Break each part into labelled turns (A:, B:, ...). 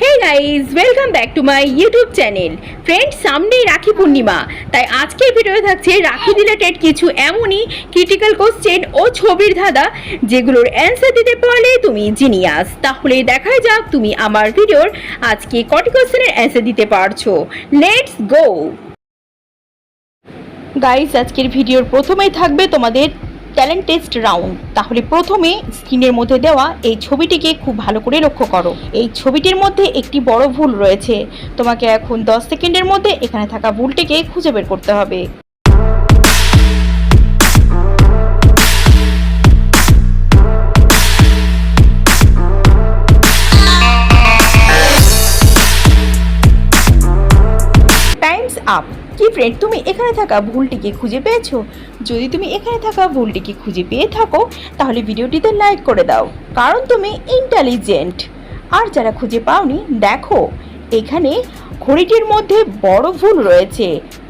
A: Hey guys welcome back to my YouTube channel friend সামনেই রাখি পূর্ণিমা। তাই আজকের ভিডিওতে থাকছে রাখি রিলেটেড কিছু এমনই ক্রিটিক্যাল কোশ্চেন ও ছবির ধাঁধা, যেগুলোর অ্যান্সার দিতে পারলে তুমি জিনিয়াস তাহলে দেখাই যাক তুমি আমার ভিডিওর আজকে কটি কোশ্চেনের অ্যান্সার দিতে পারছ। লেটস গো গাইজ আজকের ভিডিওর প্রথমেই থাকবে তোমাদের ট্যালেন্ট টেস্ট রাউন্ড। তাহলে প্রথমে স্ক্রিনের মধ্যে দেওয়া এই ছবিটিকে খুব ভালো করে লক্ষ্য করো। এই ছবিটির মধ্যে একটি বড় ভুল রয়েছে। তোমাকে এখন 10 সেকেন্ডের মধ্যে এখানে থাকা ভুলটিকে খুঁজে বের করতে হবে। ফ্রেন্ড তুমি এখানে থাকা ভুলটিকে খুঁজে পেয়েছ? যদি তুমি এখানে থাকা ভুলটিকে খুঁজে পেয়ে থাকো, তাহলে ভিডিওটিতে লাইক করে দাও, কারণ তুমি ইন্টেলিজেন্ট আর যারা খুঁজে পাওনি, দেখো, এখানে ঘড়িটির মধ্যে বড় ভুল রয়েছে।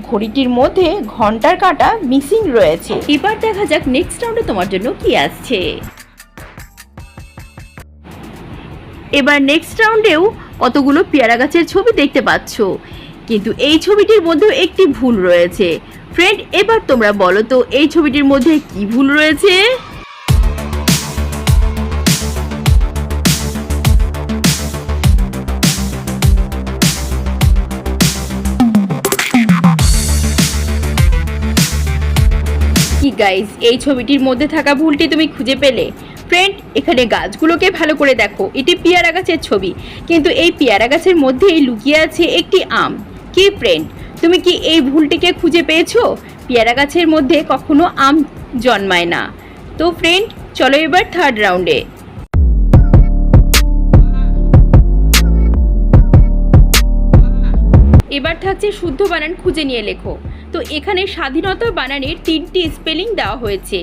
A: ঘড়িটির মধ্যে ঘণ্টার কাটা মিসিং রয়েছে। এবার দেখা যাক নেক্সট রাউন্ডে তোমার জন্য কি আসছে। এবার নেক্সট রাউন্ডেও কতগুলো পেয়ারা গাছের ছবি দেখতে পাচ্ছো। কিন্তু এই ছবিটির মধ্যেও একটি ভুল রয়েছে। ফ্রেন্ড এবার তোমরা বলো তো, এই ছবিটির মধ্যে কি ভুল রয়েছে? কি গাইস এই ছবিটির মধ্যে থাকা ভুলটি তুমি খুঁজে পেলে? ফ্রেন্ড এখানে গাছগুলোকে ভালো করে দেখো। এটি পেয়ারা গাছের ছবি। কিন্তু এই পেয়ারা গাছের মধ্যেই লুকিয়ে আছে একটি আম। কি ফ্রেন্ড তুমি কি এই ভুলটিকে খুঁজে পেয়েছ? পেয়ারা গাছের মধ্যে কখনো আম জন্মায় না। তো ফ্রেন্ড চলো এবার থার্ড রাউন্ডে এবার থাকছে শুদ্ধ বানান খুঁজে নিয়ে লেখো। তো এখানে স্বাধীনতা বানানের তিনটি স্পেলিং দেওয়া হয়েছে।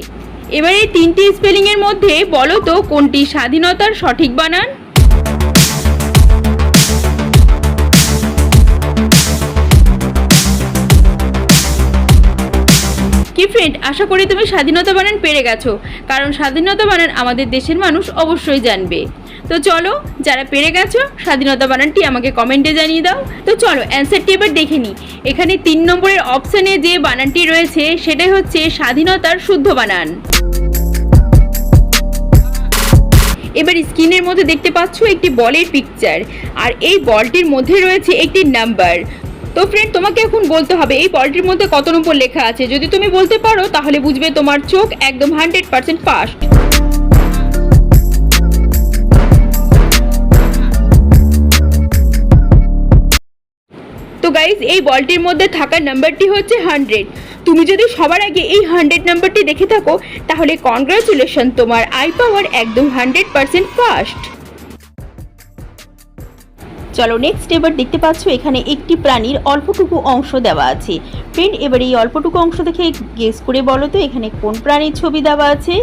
A: এবার এই তিনটি স্পেলিং এর মধ্যে বলো তো কোনটি স্বাধীনতার সঠিক বানান? ফ্রেন্ড আশা করি তুমি স্বাধীনতা বানান পেরে গেছো। কারণ স্বাধীনতা বানান আমাদের দেশের মানুষ অবশ্যই জানবে। তো চলো, যারা পেরে গেছো, স্বাধীনতা বানানটি আমাকে কমেন্টে জানিয়ে দাও। তো চলো, অ্যান্সারটি এবার দেখে নিই। এখানে তিন নম্বরের অপশানে যে বানানটি রয়েছে, সেটাই হচ্ছে স্বাধীনতার শুদ্ধ বানান। এবার স্ক্রিনের মধ্যে দেখতে পাচ্ছ একটি বলের পিকচার আর এই বলটির মধ্যে রয়েছে একটি নাম্বার তো ফ্রেন্ড তোমাকে এখন বলতে হবে, এই বলটির মধ্যে কত নম্বর লেখা আছে? যদি তুমি বলতে পারো, তাহলে বুঝবে তোমার চোখ একদম হান্ড্রেড পার্সেন্ট ফাস্ট তো গাইজ এই বলটির মধ্যে থাকা নাম্বারটি হচ্ছে হান্ড্রেড তুমি যদি সবার আগে এই হান্ড্রেড নাম্বারটি দেখে থাকো, তাহলে কনগ্রাচুলেশন তোমার আই পাওয়ার একদম হান্ড্রেড পার্সেন্ট ফাস্ট চলো নেক্সট এবার দেখতে পাচ্ছ এখানে একটি প্রাণীর অল্পটুকু অংশ দেওয়া আছে। ফ্রেন্ড এবার এই অল্পটুকু অংশ দেখে গেস করে বলো তো, এখানে কোন প্রাণীর ছবি দেওয়া আছে?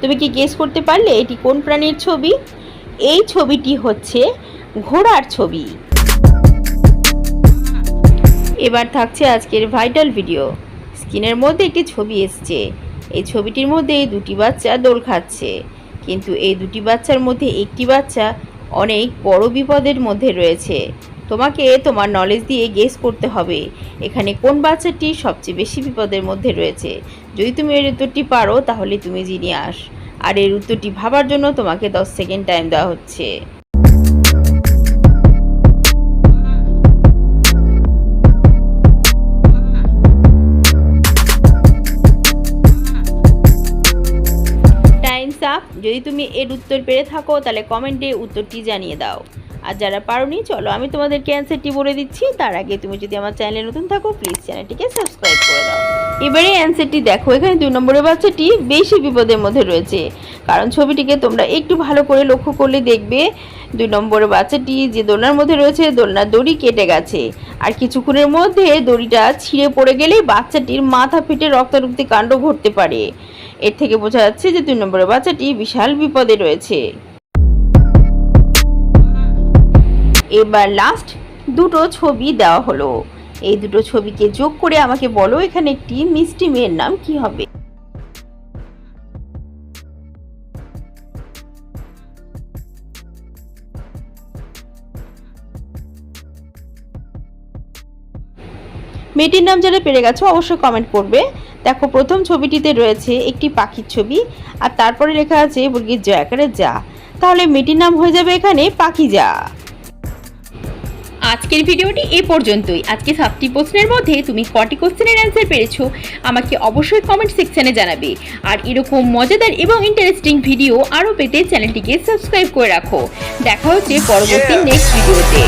A: তুমি কি গেস করতে পারলে এটি কোন প্রাণীর ছবি? এই ছবিটি হচ্ছে ঘোড়ার ছবি। এবার থাকছে আজকের ভাইটাল ভিডিও। স্ক্রিনের মধ্যে একটি ছবি এসছে। এই ছবিটির মধ্যে দুটি বাচ্চা দোল খাচ্ছে। কিন্তু এই দুটি বাচ্চার মধ্যে একটি বাচ্চা অনেক বড় বিপদের মধ্যে রয়েছে। তোমাকে তোমার নলেজ দিয়ে গেস করতে হবে, এখানে কোন বাচ্চাটি সবচেয়ে বেশি বিপদের মধ্যে রয়েছে। যদি তুমি এর উত্তরটি পারো, তাহলে তুমি জিনিয়াস আর এর উত্তরটি ভাবার জন্য তোমাকে দশ সেকেন্ড টাইম দেওয়া হচ্ছে। আপ যদি তুমি এর উত্তর পেরে থাকো, তাহলে কমেন্টে উত্তরটি জানিয়ে দাও। আর যারা পারোনি, চলো আমি তোমাদেরকে অ্যান্সারটি বলে দিচ্ছি। তার আগে তুমি যদি আমার চ্যানেলে নতুন থাকো প্লিজ চ্যানেলটিকে সাবস্ক্রাইব করে দাও। এবারে অ্যান্সারটি দেখো, এখানে দুই নম্বরের বাচ্চাটি বেশি বিপদের মধ্যে রয়েছে। কারণ ছবিটিকে তোমরা একটু ভালো করে লক্ষ্য করলে দেখবে, দুই নম্বরের বাচ্চাটি যে দোলনার মধ্যে রয়েছে, দোলনার দড়ি কেটে গেছে। আর কিছুক্ষণের মধ্যে দড়িটা ছিঁড়ে পড়ে গেলে বাচ্চাটির মাথা ফেটে রক্তারক্তি কাণ্ড ঘটতে পারে। এর থেকে বোঝা যাচ্ছে যে দুই নম্বরের বাচ্চাটি বিশাল বিপদে রয়েছে। এবার লাস্ট দুটো ছবি দেওয়া হলো। এই দুটো ছবিকে যোগ করে আমাকে বলো এখানে একটি মিষ্টি মেয়ের নাম কি হবে? মেয়েটির নাম যারা পেরে গেছো অবশ্যই কমেন্ট করবে। দেখো প্রথম ছবিটিতে রয়েছে একটি পাখির ছবি আর তারপরে লেখা আছে বর্গীর জ আকারে যা। তাহলে মেয়েটির নাম হয়ে যাবে এখানে পাখি যা। আজকের ভিডিওটি এ পর্যন্তই। আজকে সাতটি প্রশ্নের মধ্যে তুমি কটি কোশ্চেনের অ্যান্সার পেরেছ আমাকে অবশ্যই কমেন্ট সেকশনে জানাবে। আর এরকম মজাদার এবং ইন্টারেস্টিং ভিডিও আরও পেতে চ্যানেলটিকে সাবস্ক্রাইব করে রাখো। দেখা হচ্ছে পরবর্তী নেক্সট ভিডিওতে